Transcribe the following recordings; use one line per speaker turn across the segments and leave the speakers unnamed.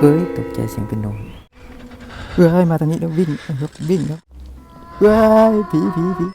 เฮ้ยตกใจเสียงเป็นโนเฮ้ยมาทางนี้แล้ววิ่งครับวิ่งครับเฮ้ยผีผีผี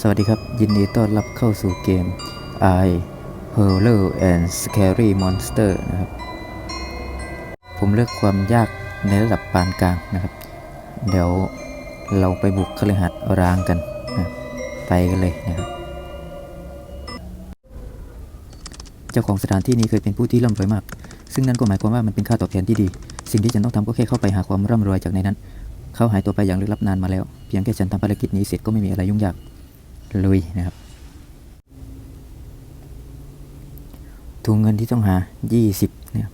สวัสดีครับ ยินดีต้อนรับเข้าสู่เกม I Horror and Scary Monster นะครับ ผมเลือกความยากในระดับปานกลางนะครับ เดี๋ยวเราไปบุกคฤหัสถ์ร้างกันนะไปกันเลยนะครับเจ้าของสถานที่นี้เคยเป็นผู้ที่ร่ำรวยมาก ซึ่งนั่นก็หมายความว่ามันเป็นค่าตอบแทนที่ดี สิ่งที่ฉันต้องทำก็แค่เข้าไปหาความร่ำรวยจากในนั้น เขาหายตัวไปอย่างลึกลับนานมาแล้ว เพียงแค่ฉันทำภารกิจนี้เสร็จก็ไม่มีอะไรยุ่งยากลุยนะครับถุงเงินที่ต้องหา 20เนี่ย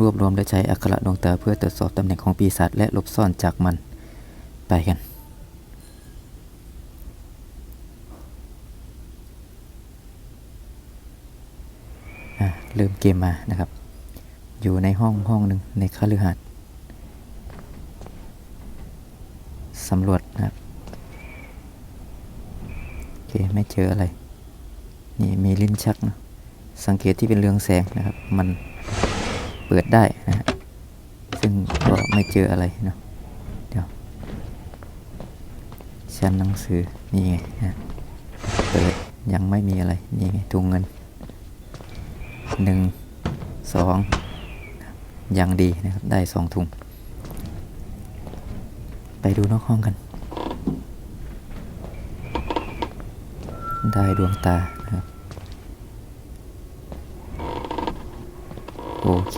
รวบรวมและใช้อักขระดวงตาเพื่อตรวจสอบตำแหน่งของปีศาจและหลบซ่อนจากมัน ไปกัน เริ่มเกมมานะครับ อยู่ในห้องห้องหนึ่งในคฤหาสน์สำรวจนะครับโอเคไม่เจออะไร นี่มีลิ้นชักนะสังเกตที่เป็นเรืองแสงนะครับ มันเปิดได้นะฮะซึ่งก็ไม่เจออะไรเนาะเดี๋ยว ชั้นหนังสือ นี่ไงเปิดยังไม่มีอะไร นี่ไงถุงเงินหนึ่งสองยังดีนะครับ ได้สองถุง ไปดูนอกห้องกัน ได้ดวงตานะครับ โอเค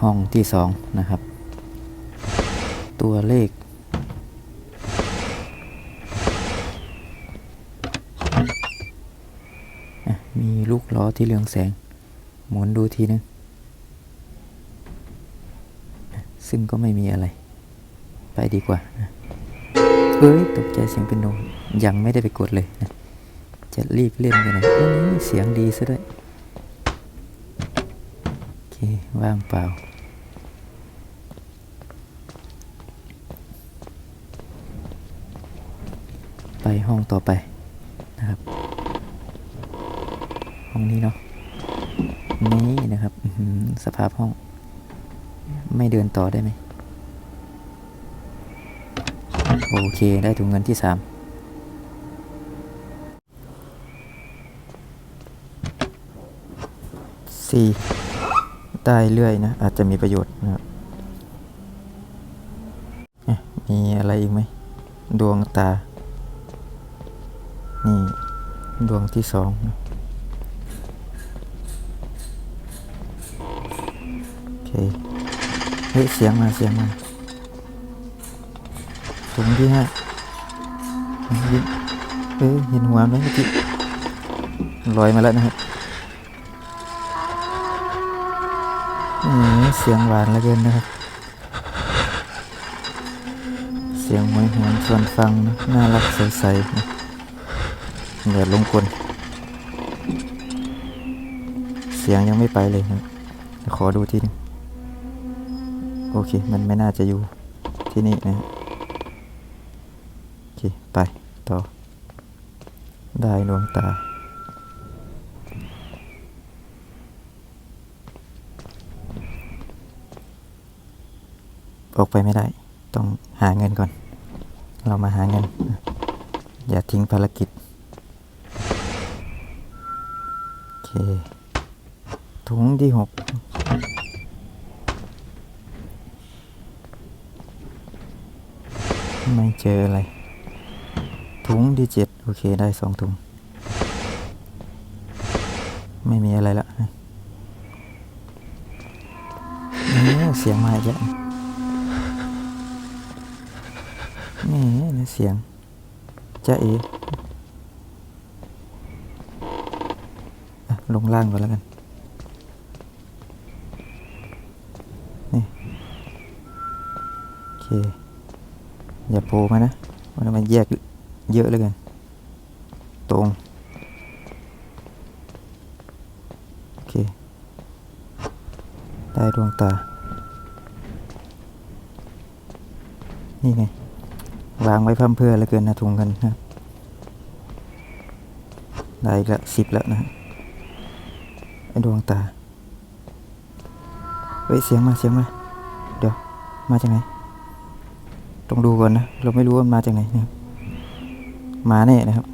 ห้องที่สองนะครับ ตัวเลข อะมีลูกล้อ ที่เรืองแสง หมุนดูทีนึงอะซึ่งก็ไม่มีอะไร ไปดีกว่านะเฮ้ยตกใจเสียงเป็นโนยังไม่ได้ไปกดเลยนะจะรีบเล่นไปไหนโอ้ยเสียงดีซะด้วย โอเค ว่างเปล่า ไปห้องต่อไปนะครับ ห้องนี้เนาะนี่นะครับสภาพห้อง ไม่เดินต่อได้ไหมโอเคได้ถุงเงินที่สามสี่ได้เรื่อยนะ อาจจะมีประโยชน์นะครับเอ๊ะมีอะไรอีกไหม ดวงตา นี่ ดวงที่สองนะโอ เคเฮ้ยเสียงมาเสียงมาถุงที่ห้าเฮ้ยเอ้ยเห็นหัวไหมเมื่อกี้ลอยมาแล้วนะครับอืมเสียงหวานเหลือเกินนะครับ เสียงหวยหวนส่วนฟังนะน่ารักใสๆนะอย่าลงกลเสียงยังไม่ไปเลยนะขอดูทีนึง เค มันไม่น่าจะอยู่ที่นี่นะโอเค ไปต่อ ได้ดวงตา ออกไปไม่ได้ ต้องหาเงินก่อน เรามาหาเงิน อย่าทิ้งภารกิจ โอเค ถุงที่หก ไม่เจออะไร ถุงที่เจ็ดโอเคได้สองถุง ไม่มีอะไรละเอ๊ะเสียงมาอีกแล้วนี่นะเสียงจะเออะลงล่างก่อนแล้วกัน โอเค อย่าโผล่มานะมันมันแยกเยอะเลยกัน ตรง โอเค ได้ดวงตา นี่ไง วางไว้เพิ่มเพื่อเลือเกินนะถุงเงินนะได้ละสิบแล้วนะฮะไอ้ดวงตา เฮ้ย เสียงมา เสียงมา เดี๋ยว มาจากไหน ต้องดูก่อนนะ เราไม่รู้ว่ามันมาจากไหนนะมาแน่นะครับ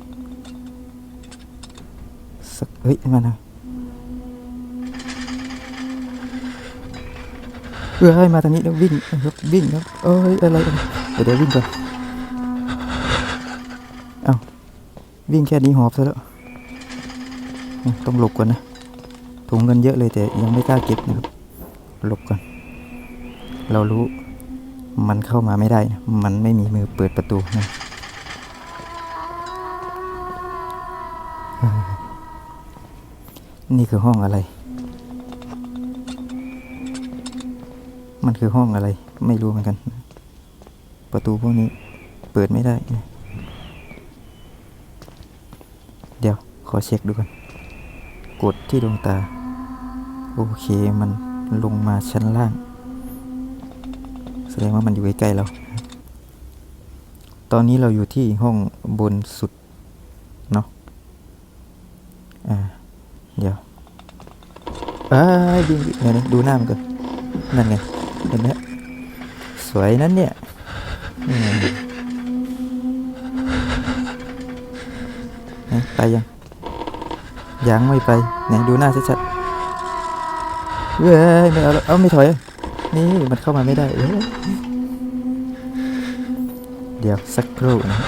สักเฮ้ยมานะเฮ้มาทางนี้แล้ววิ่งครับวิ่งครับเอ้ยอะไรกันเดี๋ยวเดี๋ยววิ่งก่อนเอ้าวิ่งแค่นี้หอบซะแล้วต้องหลบก่อนนะถุงเงินเยอะเลยแต่ยังไม่กล้าเก็บนะครับหลบก่อนเรารู้ มันเข้ามาไม่ได้ มันไม่มีมือเปิดประตูนะนี่คือห้องอะไร มันคือห้องอะไร ไม่รู้เหมือนกัน ประตูพวกนี้เปิดไม่ได้ เดี๋ยวขอเช็คดูก่อน กดที่ดวงตา โอเคมันลงมาชั้นล่าง ดงว่ามันอยู่ใกล้ๆเรา ตอนนี้เราอยู่ที่ห้องบนสุด เนาะ อ่า เดี๋ยวอ้ายิงเนี่ยดูหน้ามันก่อนนั่นไง เห็นไหมสวยนั้นเนี่ยไหนไปยัง ยังไม่ไป ไหนดูหน้าชัดๆเว้ยไม่เอาแล้วเอาไม่ถอย นี่มันเข้ามาไม่ได้เอ้ยเดี๋ยวสักครู่นะ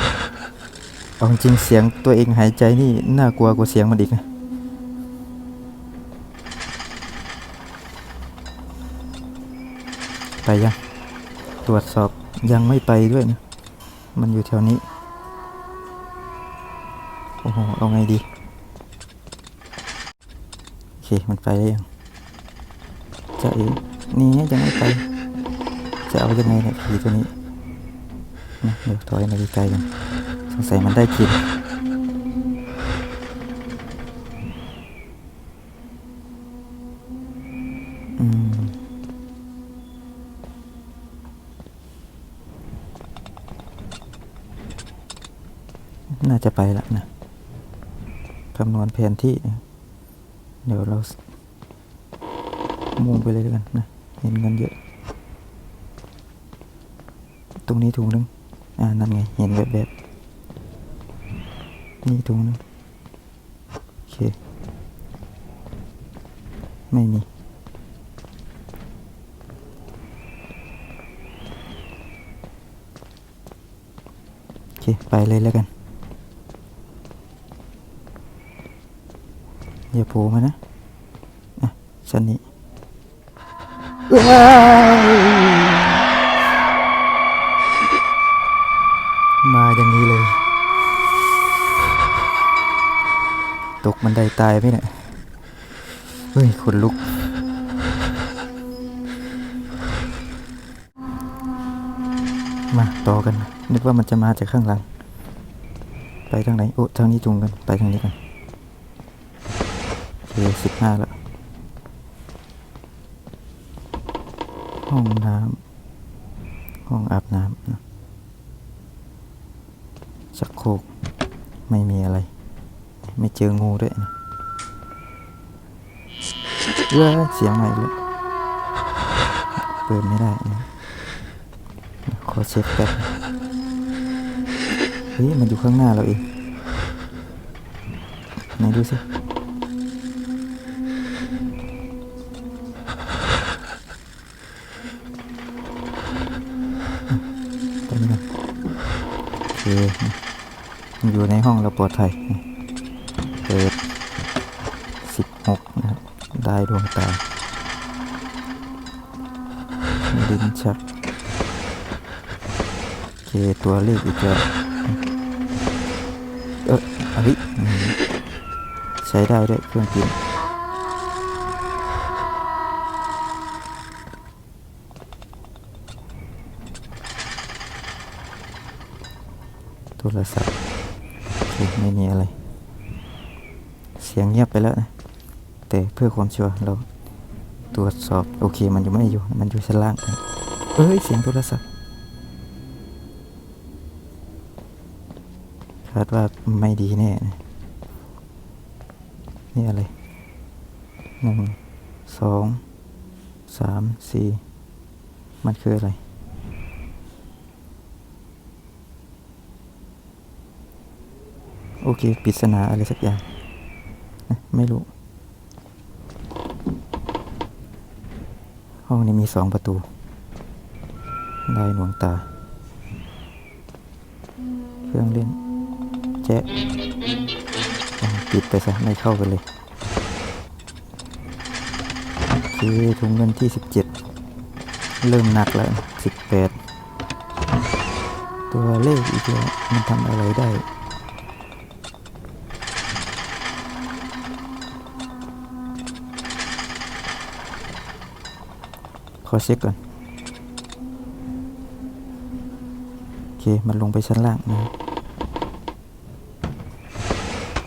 เอาจริงๆเสียงตัวเองหายใจนี่น่ากลัวกว่าเสียงมันอีกนะไปยังตรวจสอบยังไม่ไปด้วยนะมันอยู่แถวนี้ โอ้โห เอาไงดี โอเค มันไปได้ยังจะเอง นี่ยังไม่ไป จะเอายังไงเนี่ยผีตัวนี้นะเดี๋ยวถอยมาไกลๆกันสงสัยมันได้กินอืมน่าจะไปแล้วนะคำนวณแผนที่ เดี๋ยวเรามุ่งไปเลยแล้วกันนะ เห็นเงินเยอะ ตรงนี้ถุงนึง อ่า นั่นไง เห็นแบบแบบๆนี่ถุงนึง โอเค ไม่มีโอเค ไปเลยแล้วกัน อย่าโผล่มานะ อะชั้นนี้ มาอย่างนี้เลย ตกบันไดตายไหมเนี่ย เฮ้ยขนลุก มาต่อกัน นึกว่ามันจะมาจากข้างหลัง ไปทางไหน โอ้ ทางนี้จุงกัน ไปทางนี้กันโอเคสิบห้าแล้ว ห้องน้ำห้องอาบน้ำนะชักโคกไม่มีอะไร ไม่เจองูด้วยนะเว้ยเสียงใหม่แล้วเปิดไม่ได้นะขอเช็คแป๊บเฮ้ยมันอยู่ข้างหน้าเราเองไหนดูสิ ตรงนี้กันโอเคมันอยู่ในห้องเราปลอดภัยเปิดสิบหกนะครับ ได้ดวงตาลิ้นชักโอเคตัวเลขอีกแล้วเออเฮ้ยอืมใช้ได้ด้วยเครื่องพิม โทรศัพท์ไม่มีอะไร เสียงเงียบไปแล้วนะ แต่เพื่อความชัวร์เราตรวจสอบโอเคมันยังไม่อยู่ มันอยู่ชั้นล่างเอ้ยเสียงโทรศัพท์คาดว่าไม่ดีแน่นี่อะไรหนึ่งสองสามสี่มันคืออะไร อเคปริศนาอะไรสักอย่างนะไม่รู้ ห้องนี้มีสองประตูได้หนวงตา เครื่องเล่นแจ๊ะปิดไปซะไม่เข้ากันเลยโอเคถุงเงินที่สิบเจ็ดเริ่มหนักแล้วสิบแปดตัวเลขอีกแล้วมันทำอะไรได้ ขอเช็คก่อน โอเค มันลงไปชั้นล่างนะ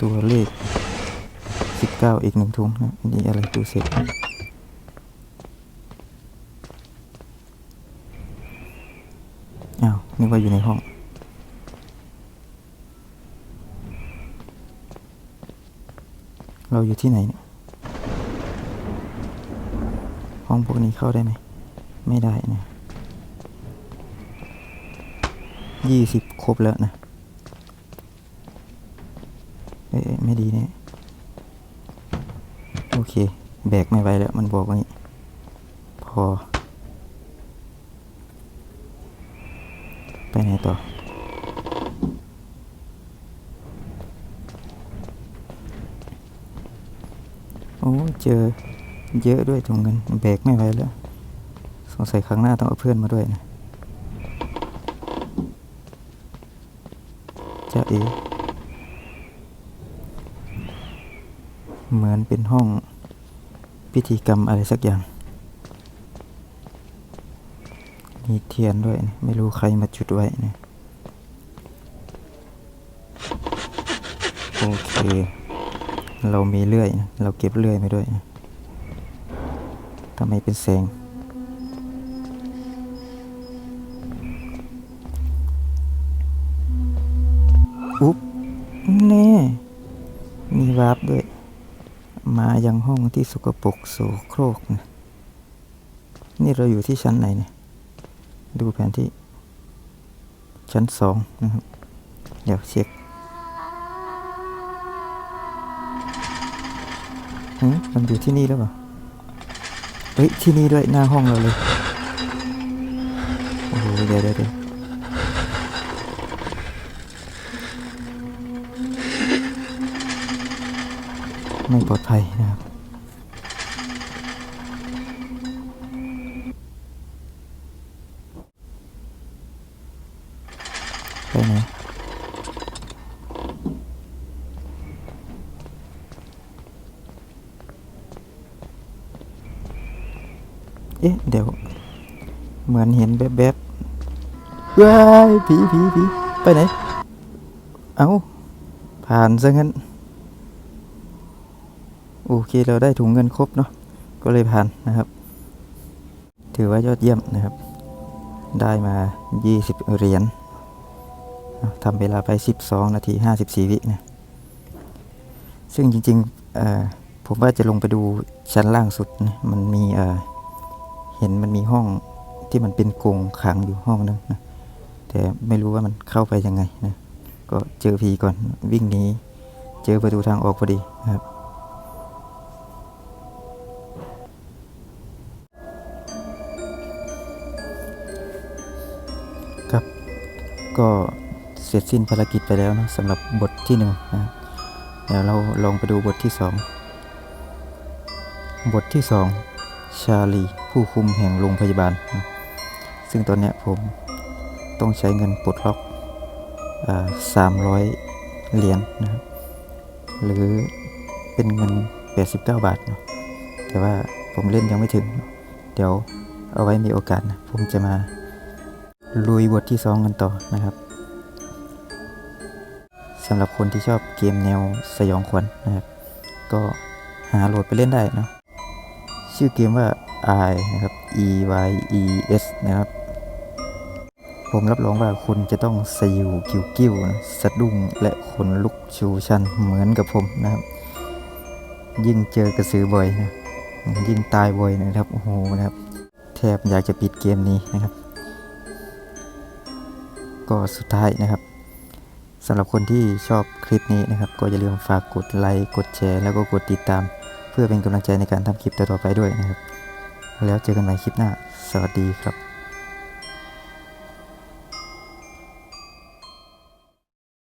ตัวเลข 19 อีกหนึ่งถุงนะอันนี้อะไรตู้เสร็จอ้าวนึกว่าอยู่ในห้องเราอยู่ที่ไหนเนี่ยห้องพวกนี้เข้าได้ไหม ไม่ได้นะยี่สิบครบแล้วนะ เอ้ยไม่ดีเนี่ยโอเค แบกไม่ไหวแล้ว มันบอกว่างี้ พอ ไปไหนต่อ โอ้ เจอเยอะด้วยถุงเงินแบกไม่ไหวแล้ว สงสัยครั้งหน้าต้องเอาเพื่อนมาด้วยนะจะเอเหมือนเป็นห้องพิธีกรรมอะไรสักอย่าง มีเทียนด้วยนะไม่รู้ใครมาจุดไว้นะโอเค เรามีเลื่อยนะเราเก็บเลื่อยไปด้วยนะทำไมเป็นแสง อุ๊บแน่ มีวาร์ปด้วย มายังห้องที่สกปรกโสโครกนะนี่เราอยู่ที่ชั้นไหนเนี่ย ดูแผนที่ ชั้นสองนะครับ เดี๋ยวเช็คมมันอยู่ที่นี่แล้วเปล่า เฮ้ย ที่นี่ด้วยหน้าห้องเราเลย โอ้โห เดี๋ยวเดี๋ยว ไม่ปลอดภัยนะครับไปไหนเอ๊ะ เดี๋ยว เหมือนเห็นแบบแบบว้ายผีผีผีไปไหน เอาผ่านซะงั้น โอเคเราได้ถุงเงินครบเนาะก็เลยผ่านนะครับ ถือว่ายอดเยี่ยมนะครับ ได้มา 20 เหรียญทำเวลาไป 12 นาที 54 วินะซึ่งจริงๆผมว่าจะลงไปดูชั้นล่างสุดนะมันมีเห็นมันมีห้องที่มันเป็นกรงขังอยู่ห้องนึงนะแต่ไม่รู้ว่ามันเข้าไปยังไงนะก็เจอผีก่อนวิ่งหนีเจอประตูทางออกพอดีนะครับ ก็เสร็จสิ้นภารกิจไปแล้วนะสำหรับบทที่หนึ่งนะเดี๋ยวเราลองไปดูบทที่สองบทที่สองชาลี ผู้คุมแห่งโรงพยาบาลนะซึ่งตอนนี้ผมต้องใช้เงินปลดล็อกสามร้อยเหรียญนะครับหรือเป็นเงิน 89 บาทเนาะแต่ว่าผมเล่นยังไม่ถึง เดี๋ยวเอาไว้มีโอกาสนะผมจะมา ลุยบทที่ 2 กันต่อนะครับสำหรับคนที่ชอบเกมแนวสยองขวัญนนะครับ ก็หาโหลดไปเล่นได้เนาะชื่อเกมว่า I นะครับ E Y E S นะครับ ผมรับรองว่าคุณจะต้องสยิวกิ้วกิ้วนะสะดุ้งและขนลุกชูชันเหมือนกับผมนะครับ ยิ่งเจอกระสือบ่อยนะยิ่งตายบ่อยนะครับโอ้โหนะครับ แทบอยากจะปิดเกมนี้นะครับ ก็สุดท้ายนะครับสำหรับคนที่ชอบคลิปนี้นะครับ ก็อย่าลืมฝากกดไลค์กดแชร์ แล้วก็กดติดตาม เพื่อเป็นกำลังใจในการทำคลิปต่อๆไปด้วยนะครับ แล้วเจอกันใหม่คลิปหน้า สวัสดีครับ